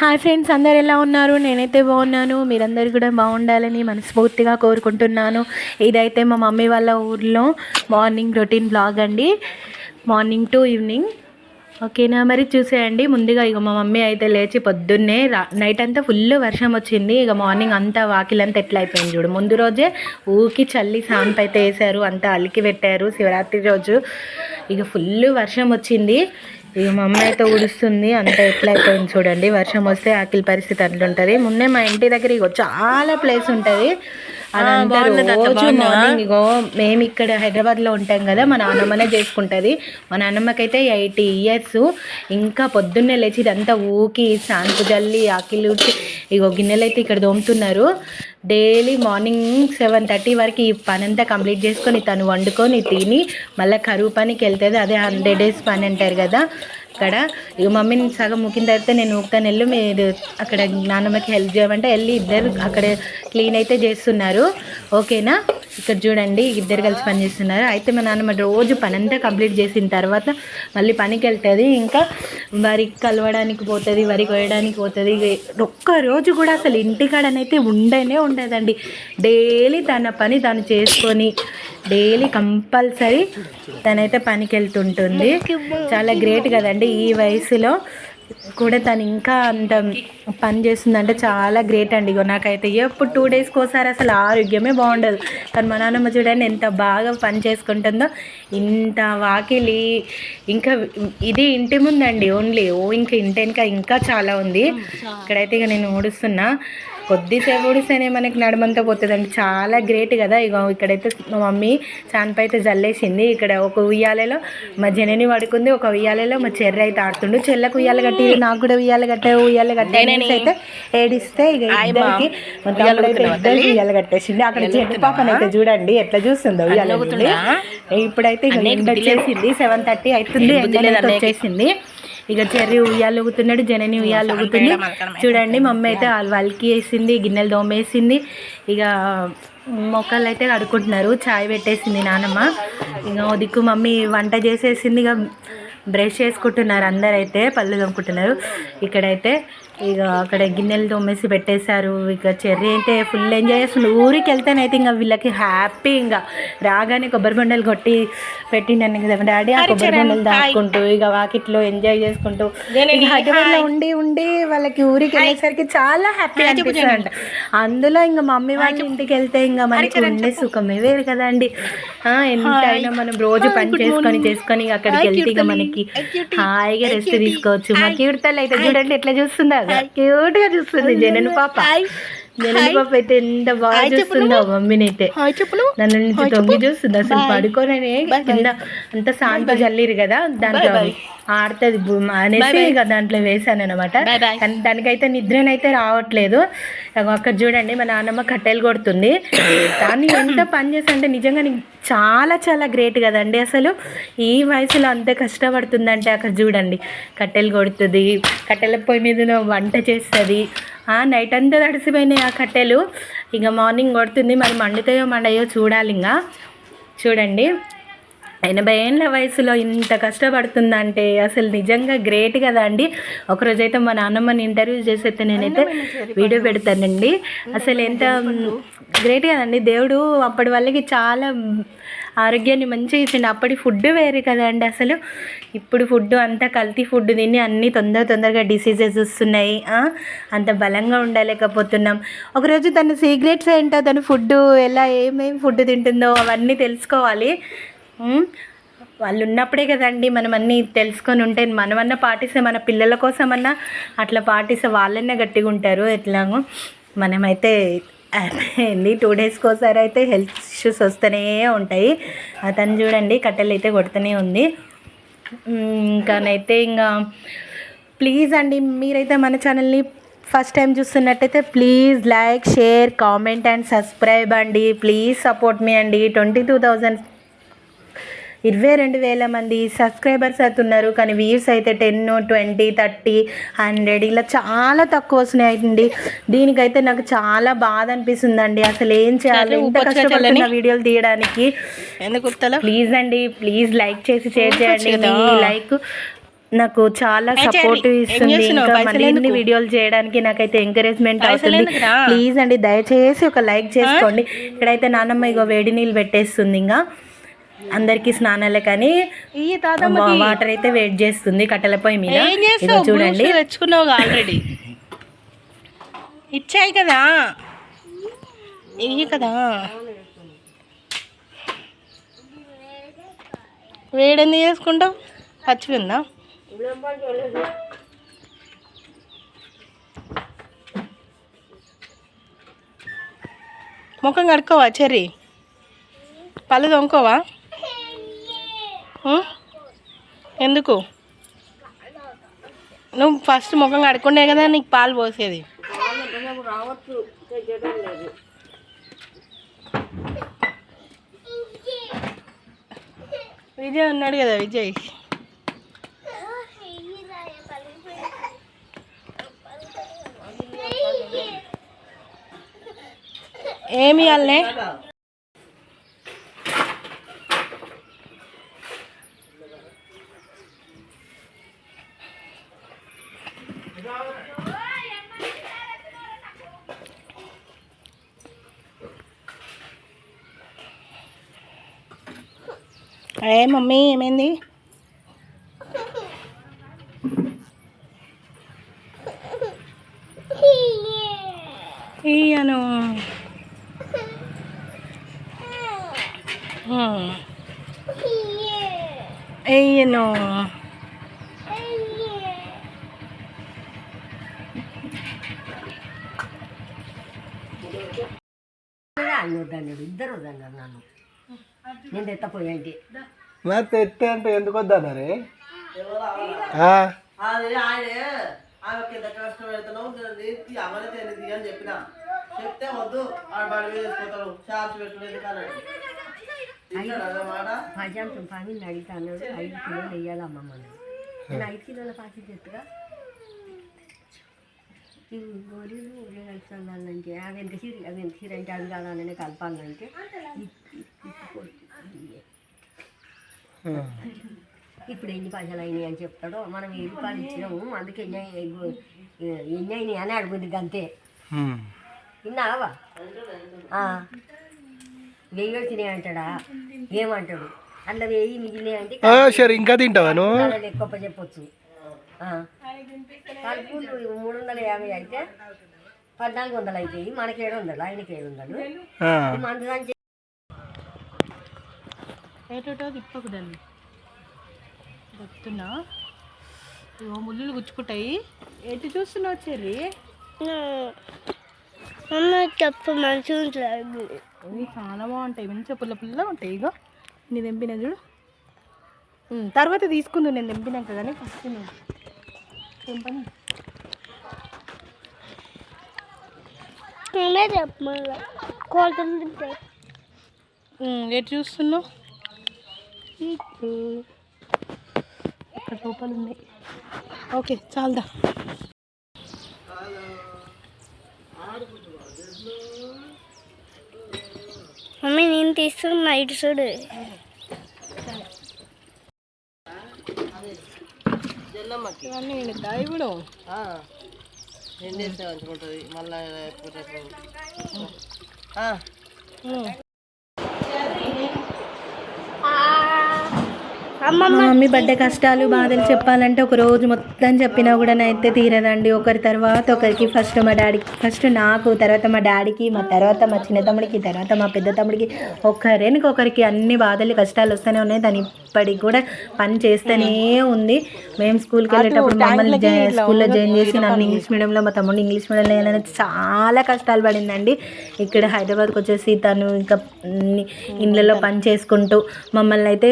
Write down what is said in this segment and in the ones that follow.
Hi friends అందరు ఎలా ఉన్నారు? నేనైతే బాగున్నాను. మీరందరూ కూడా బాగుండాలని మనస్ఫూర్తిగా కోరుకుంటున్నాను. ఇదైతే మా మమ్మీ వాళ్ళ ఊర్లో మార్నింగ్ రొటీన్ బ్లాగ్ అండి. Morning to evening. ఓకేనా? మరి చూసేయండి. ముందుగా ఇక మా మమ్మీ అయితే లేచి పొద్దున్నే రా నైట్ అంతా ఫుల్ వర్షం వచ్చింది. ఇక మార్నింగ్ అంతా వాకిలంతా ఎట్లా అయిపోయింది చూడు. ముందు రోజే ఊకి చల్లి సాంప్ అయితే వేశారు. అంతా అలికి పెట్టారు. శివరాత్రి రోజు ఇక ఫుల్ వర్షం వచ్చింది. ఇక మా అమ్మ అయితే ఊడుస్తుంది. అంత ఎట్లా అయిపోయింది చూడండి. వర్షం వస్తే ఆకిలి పరిస్థితి అట్లుంటుంది. ముందే మా ఇంటి దగ్గర ఇగో చాలా ప్లేస్ ఉంటుంది. అదంతా రోజు మార్నింగ్ ఇగో మేము ఇక్కడ హైదరాబాద్లో ఉంటాం కదా మా నాన్నమ్మనే చేసుకుంటుంది. మా నాన్నమ్మకైతే ఎయిటీ ఇయర్స్ ఇంకా పొద్దున్నే లేచి ఇదంతా ఊకి సాంపు జల్లి ఆకిలి ఊడ్చి ఇగో గిన్నెలు అయితే ఇక్కడ దోముతున్నారు. డైలీ మార్నింగ్ సెవెన్ థర్టీ వరకు ఈ పని అంతా కంప్లీట్ చేసుకొని తను వండుకొని తిని మళ్ళీ కరువు పనికి వెళ్తుంది. అదే హండ్రెడ్ డేస్ పని అంటారు కదా. అక్కడ ఇక మమ్మీని సగం ముక్కిన తర్వాత నేను ఊపుతాను వెళ్ళు మీరు అక్కడ నాన్నమ్మకి హెల్ప్ చేయమంటే వెళ్ళి ఇద్దరు అక్కడ క్లీన్ అయితే చేస్తున్నారు. ఓకేనా ఇక్కడ చూడండి ఇద్దరు కలిసి పని చేస్తున్నారు. అయితే మా నాన్నమ్మ రోజు పని అంతా కంప్లీట్ చేసిన తర్వాత మళ్ళీ పనికి వెళ్తుంది. ఇంకా వరి కలవడానికి పోతుంది వరి కోయడానికి పోతుంది. ఒక్క రోజు కూడా అసలు ఇంటికాడనైతే ఉండనే ఉండదండి. డైలీ తన పని తను చేసుకొని డైలీ కంపల్సరీ తనైతే పనికి వెళ్తుంటుంది. చాలా గ్రేట్ కదండి ఈ వయసులో. కూడా తను ఇంకా అంత పని చేస్తుందంటే చాలా గ్రేట్ అండి ఇగో నాకైతే. ఎప్పుడు టూ డేస్కి ఒకసారి అసలు ఆరోగ్యమే బాగుండదు. కానీ మా నాన్నమ్మ చూడండి ఎంత బాగా పని చేసుకుంటుందో ఇంత వాకిలి ఇంకా ఇది ఇంటి ముందండి ఓన్లీ ఓ ఇంకా ఇంటి ఇంకా చాలా ఉంది. ఇక్కడైతే ఇక నేను ఊడుస్తున్నా. కొద్దిసేపు ఊడిస్తేనే మనకి నడమంతా పోతుందండి. చాలా గ్రేట్ కదా. ఇక ఇక్కడైతే మా మమ్మీ చాన్పై అయితే జల్లేసింది. ఇక్కడ ఒక ఉయ్యాలలో మా జనని పడుకుంది ఒక ఉయ్యాలలో మా చెర్రి అయితే ఆడుతుండు. చెల్లకు ఉయ్యాల కట్టి నాకు కూడా ఉయ్యాల కట్టే ఉయ్యాల కట్టే అయితే ఏడిస్తే ఇక ఇద్దరికి ఇద్దరికి ఉయ్యాల కట్టేసింది అక్కడ చెట్టు పాపని అయితే చూడండి ఎట్లా చూస్తుందో ఉయ్యాల. ఇప్పుడైతే ఇక వచ్చేసింది సెవెన్ థర్టీ అవుతుంది వచ్చేసింది. ఇక చెర్రి ఉయ్యాలు ఊగుతున్నాడు జనని ఉయ్యాలు ఊగుతుంది చూడండి మమ్మీ అయితే వాళ్ళు వాళ్ళకి వేసింది గిన్నెలు దోమేసింది ఇక మొక్కలు అయితే కడుక్కుంటున్నారు చాయ్ పెట్టేసింది నానమ్మ. ఇక దిక్కు మమ్మీ వంట చేసేసింది ఇక బ్రష్ చేసుకుంటున్నారు అందరైతే పళ్ళు తోముకుంటున్నారు. ఇక్కడైతే ఇక అక్కడ గిన్నెలు తోమేసి పెట్టేశారు. ఇక చెర్రీ అయితే ఫుల్ ఎంజాయ్ చేస్తుంది ఊరికి వెళ్తేనైతే ఇంకా వీళ్ళకి హ్యాపీ ఇంకా రాగానే కొబ్బరి బొండలు కొట్టి పెట్టిండని కదా డాడీ ఆ కొబ్బరి బొండలు దాక్కుంటూ ఇక వాకిట్లో ఎంజాయ్ చేసుకుంటూ హైదరాబాద్లో ఉండి ఉండి వాళ్ళకి ఊరికి వెళ్ళేసరికి చాలా హ్యాపీ అనిపిస్తుంది అందులో ఇంకా మమ్మీ వాళ్ళ ఇంటికి వెళ్తే ఇంకా మనకి ఉండే సుఖమే వేరు కదండి. ఎంతైనా మనం రోజు పని చేసుకొని చేసుకొని అక్కడికి వెళ్తే ఇక మనకి హాయిగా రెస్ట్ తీసుకోవచ్చు. మా కీర్తలు అయితే చూడండి ఎట్లా చూస్తుందా క్యూట్గా చూస్తుంది జనని పాప. జనని పాప అయితే ఎంత బాగా చూస్తుందో మమ్మీని అయితే. నన్ను నుంచి తొంగి చూస్తుంది. అసలు పడుకోననే కింద అంత శాంత జల్లిరు కదా. దాంట్లో ఆడుతుంది అనేసి ఇక దాంట్లో వేసాను అనమాట కానీ దానికైతే నిద్రనైతే రావట్లేదు. అక్కడ చూడండి మా నాన్నమ్మ కట్టెలు కొడుతుంది. దాన్ని ఎంత పని చేసి అంటే నిజంగా నీకు చాలా చాలా గ్రేట్ కదండి. అసలు ఈ వయసులో అంత కష్టపడుతుందంటే అక్కడ చూడండి. కట్టెలు కొడుతుంది కట్టెల పొయ్యి మీద వంట చేస్తుంది. నైట్ అంతా తడిసిపోయినాయి ఆ కట్టెలు. ఇక మార్నింగ్ కొడుతుంది. మరి మండుతాయో మండయో చూడాలి ఇంకా చూడండి. ఎనభై ఏళ్ళ వయసులో ఇంత కష్టపడుతుందంటే అసలు నిజంగా గ్రేట్ కదా అండి. ఒకరోజైతే మా నాన్నమ్మని ఇంటర్వ్యూ చేసేస్తే నేనైతే వీడియో పెడతానండి. అసలు ఎంత గ్రేట్ కదండి దేవుడు అప్పటి వాళ్ళకి చాలా ఆరోగ్యాన్ని మంచిగా ఇచ్చిండు. అప్పటి ఫుడ్ వేరే కదండి అసలు. ఇప్పుడు ఫుడ్ అంతా కల్తీ ఫుడ్ తిని అన్నీ తొందర తొందరగా డిసీజెస్ వస్తున్నాయి? అంత బలంగా ఉండలేకపోతున్నాం. ఒకరోజు తన సీక్రెట్స్ ఏంటో తన ఫుడ్ ఎలా ఏమేమి ఫుడ్ తింటుందో అవన్నీ తెలుసుకోవాలి. వాళ్ళు ఉన్నప్పుడే కదండి మనం అన్నీ తెలుసుకొని ఉంటే మనమన్నా పాటిస్తే మన పిల్లల కోసమన్నా అట్లా పాటిస్తే వాళ్ళన్నా గట్టిగా ఉంటారు ఎట్లాగో. మనమైతే అయిపోయింది టూ డేస్కి ఒకసారి అయితే హెల్త్ ఇష్యూస్ వస్తూనే ఉంటాయి. అతను చూడండి కట్టెలు అయితే కొడుతూనే ఉంది. ఇంకానైతే ఇంకా ప్లీజ్ అండి మీరైతే మన ఛానల్ని ఫస్ట్ టైం చూస్తున్నట్టయితే please like share comment and subscribe అండి. ప్లీజ్ సపోర్ట్ మీ అండి. ట్వంటీ టూ థౌజండ్ ఇరవై రెండు వేల మంది సబ్స్క్రైబర్స్ అవుతున్నారు కానీ వ్యూస్ అయితే టెన్ ట్వంటీ థర్టీ హండ్రెడ్ ఇలా చాలా తక్కువ వస్తున్నాయండి. దీనికైతే నాకు చాలా బాధ అనిపిస్తుందండి. అసలు ఏం చేయాలి? ఇంత కష్టపడుతున్న వీడియోలు తీయడానికి. ఎందుకు ప్లీజ్ అండి ప్లీజ్ లైక్ చేసి షేర్ చేయండి. లైక్ నాకు చాలా ఏం ఇస్తుంది? ఇంకా మళ్ళీ? వీడియోలు చేయడానికి నాకైతే ఎంకరేజ్మెంట్ అవుతుంది? ప్లీజ్ అండి దయచేసి ఒక లైక్ చేసుకోండి. ఇక్కడైతే నాన్నమ్మ ఇగో వేడి నీళ్ళు పెట్టేస్తుంది ఇంకా. అందరికి స్నానాలే కానీ వాటర్ అయితే వెయిట్ చేస్తుంది కట్టెల పొయ్యి మీద. చూడండి. తెచ్చుకున్నావు ఆల్రెడీ ఇచ్చాయి కదా. ఇవి కదా. వేడెందుకు చేసుకుంటావు? పచ్చిగా ఉందా? ముఖం కడుక్కోవా చెర్రీ? పళ్ళు తొంకోవా ఎందుకు? నువ్వు ఫస్ట్ ముఖం కడుక్కుండే కదా నీకు పాలు పోసేది. విజయ్ ఉన్నాడు కదా విజయ్. ఏమి అల్లే ఏ మమ్మీ ఏమైంది ఇయ్యను ఎయ్యను వద్దన్నాడు. ఇద్దరు వద్దన్నారు నన్ను. నేను తెత్తపోయాంటి మరి తెత్తే అంటే ఎందుకు వద్దన్నారే? అది ఆయనే కష్టం అమలు తెలియదు అని చెప్పిన. చెప్తే వద్దు ఆడ బడి మీద కానీ పని అడిగితే అన్నాడు. ఐదు కిలోలు వేయాలమ్మ మనం నేను ఐదు కిలోల ఎత్తుగా ఈ గోళీలు ఉల్లి కలుపుతానంటే అవి ఎంత చీర అవి ఎంత అంటే అవి కాదా కలపాలంటే ఇప్పుడు ఎన్ని పైసలు అయినాయి అని చెప్తాడో మనం వెయ్యి రూపాయలు ఇచ్చినాము అందుకే ఎన్ని ఎన్ని అయినాయి అని అడుగుద్ది అంతే విన్నావా ఆ. వెయ్యి వచ్చినాయి అంటాడా ఏమంటాడు అందులో వెయ్యి మిగిలినాయి అంటే సరే ఇంకా తింటావా నువ్వు ఎక్కువ చెప్పొచ్చు ఆ. కలుపులు మూడు వందల యాభై అయితే పద్నాలుగు వందలు అవుతాయి మనకి ఏడు వందలు ఆయనకి ఏడు వందలు. ఆ. మందు దాని ఏటోటో తిప్పకూడదు చెప్తున్నా ఇగో ముళ్ళు గుచ్చుకుంటాయి. ఎటు చూస్తున్నావు చెర్రీ? చెప్పు మంచిగా ఇవి చాలా బాగుంటాయి. మంచిగా పుల్ల పుల్ల ఉంటాయి. ఇగో నీ తెంపిన చూడు. తర్వాత తీసుకుందు. నేను తెంపినాక కానీ ఫస్ట్ నువ్వు తెంపని నేనే మళ్ళీ ఎటు చూస్తున్నావు? ఇక్కడ లోపల ఉన్నాయి. ఓకే చాలదా. మమ్మీ నేను తీస్తున్నా ఇటు చూడు. ఇవన్నీ ఎండుతా ఇప్పుడు ఏం చేస్తే మంచిగా ఉంటుంది మళ్ళీ మా మమ్మీ బర్త్డే కష్టాలు బాధలు చెప్పాలంటే ఒక రోజు మొత్తం చెప్పినా కూడా అయితే తీరదండి. ఒకరి తర్వాత ఒకరికి ఫస్ట్ మా డాడీకి ఫస్ట్ నాకు తర్వాత మా డాడీకి మా తర్వాత మా చిన్న తమ్ముడికి తర్వాత మా పెద్ద తమ్ముడికి ఒకరికి ఒకరికి అన్ని బాధలు కష్టాలు వస్తూనే ఉన్నాయి. దాని ఇప్పటికి కూడా పని చేస్తూనే ఉంది. మేము స్కూల్కి వెళ్ళేటప్పుడు మమ్మల్ని స్కూల్లో జాయిన్ చేసి నన్ను ఇంగ్లీష్ మీడియంలో మా తమ్ముడు ఇంగ్లీష్ మీడియంలో వేయాలని చాలా కష్టాలు పడిందండి. ఇక్కడ హైదరాబాద్కి వచ్చేసి తను ఇంకా ఇండ్లలో పని చేసుకుంటూ మమ్మల్ని అయితే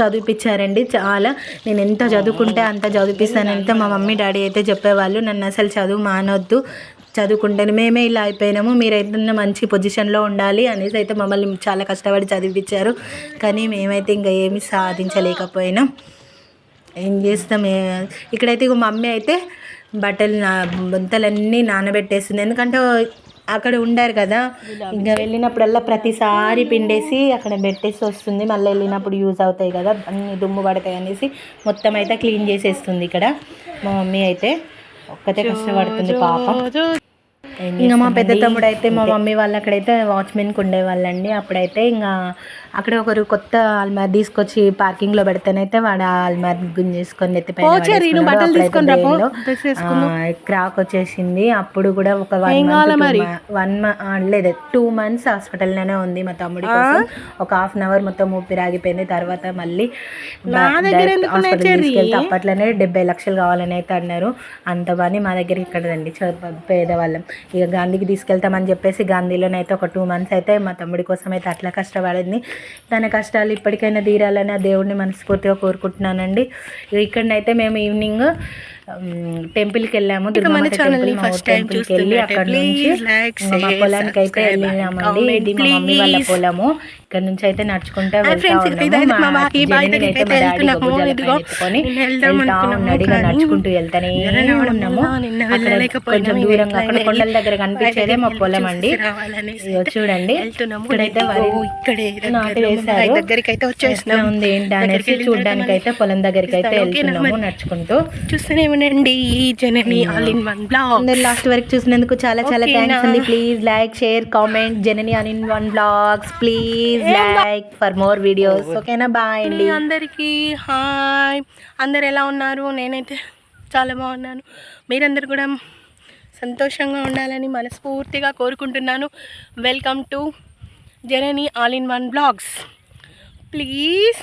చదివిపించారండి చాలా. నేను ఎంత చదువుకుంటే అంత చదివిపిస్తానంటే మా మమ్మీ డాడీ అయితే చెప్పేవాళ్ళు. నన్ను అసలు చదువు మానొద్దు. చదువుకుంటేనే మేమే ఇలా అయిపోయినాము. మీరు ఏదన్నా మంచి పొజిషన్లో ఉండాలి అనేసి అయితే మమ్మల్ని చాలా కష్టపడి చదివిపించారు కానీ మేమైతే ఇంకా ఏమి సాధించలేకపోయినాం. ఏం చేస్తాం? ఇక్కడైతే ఇక మమ్మీ అయితే బట్టలు నా బొంతలన్నీ నానబెట్టేస్తుంది ఎందుకంటే అక్కడ ఉండారు కదా. ఇంకా వెళ్ళినప్పుడల్లా ప్రతిసారి పిండేసి అక్కడ పెట్టేసి వస్తుంది. మళ్ళీ వెళ్ళినప్పుడు యూజ్ అవుతాయి కదా. అన్ని దుమ్ము పడతాయి అనేసి మొత్తం అయితే క్లీన్ చేసేస్తుంది ఇక్కడ. మా మమ్మీ అయితే ఒక్కతే కష్టపడుతుంది పాపం. ఇంకా మా పెద్ద తమ్ముడు అయితే మా మమ్మీ వాళ్ళు అక్కడైతే వాచ్మెన్కి ఉండేవాళ్ళండి. అప్పుడైతే ఇంకా అక్కడ ఒకరు కొత్త అల్మార్ తీసుకొచ్చి పార్కింగ్లో పెడితేనైతే వాడు ఆ అల్మార్ గుంజేసుకొని ఎత్తిపోయి క్రాక్ వచ్చేసింది. అప్పుడు కూడా ఒక వన్ మంత్ వన్ లేదు టూ మంత్స్ హాస్పిటల్లోనే ఉంది మా తమ్ముడి కోసం. ఒక హాఫ్ అన్ అవర్ మొత్తం ఊపిరి ఆగిపోయింది. తర్వాత మళ్ళీ హాస్పిటల్ తీసుకెళ్తే అప్పట్లోనే డెబ్బై లక్షలు కావాలని అయితే అన్నారు. అంత పని మా దగ్గర ఇక్కడ రండి పేదవాళ్ళం ఇక గాంధీకి తీసుకెళ్తామని చెప్పేసి గాంధీలోనైతే ఒక టూ మంత్స్ అయితే మా తమ్ముడి కోసం అయితే అట్లా కష్టపడింది. తన కష్టాలు ఇప్పటికైనా తీరాలని ఆ దేవుడిని మనస్ఫూర్తిగా కోరుకుంటున్నానండి. ఇక ఇక్కడనైతే మేము ఈవినింగ్ టెంపుల్కి వెళ్ళాము దుర్గమ్మ టెంపుల్ ఫస్ట్ టైం వెళ్ళి అక్కడ నుంచి మా పొలానికి అయితే వెళ్ళినామండి. ఇది మా మమ్మీ వాళ్ళ పొలము. ఇక్కడ నుంచి అయితే నడుచుకుంటూ ఉన్నాడు. ఇక నడుచుకుంటూ వెళ్తానే ఉన్నాము. కొంచెం దూరంగా అక్కడ కొండల దగ్గర కనిపించేదే మా పొలం అండి. చూడండి. ఇక్కడైతే నాటు ఎట్లా ఉంది ఏంటి అనేసి చూడడానికి అయితే పొలం దగ్గరికి అయితే వెళ్తున్నాము నడుచుకుంటూ. చూస్తూనే ఈ Janani all in one blog అందరు లాస్ట్ వరకు చూసినందుకు చాలా చాలా థ్యాంక్స్ అండి. Please like share comment Janani all in one blogs please like for more videos ఓకేనా బాయ్ అండి. అందరికీ హాయ్ అందరు ఎలా ఉన్నారు? నేనైతే చాలా బాగున్నాను. మీరందరూ కూడా సంతోషంగా ఉండాలని మనస్ఫూర్తిగా కోరుకుంటున్నాను. Welcome to Janani all in one blogs please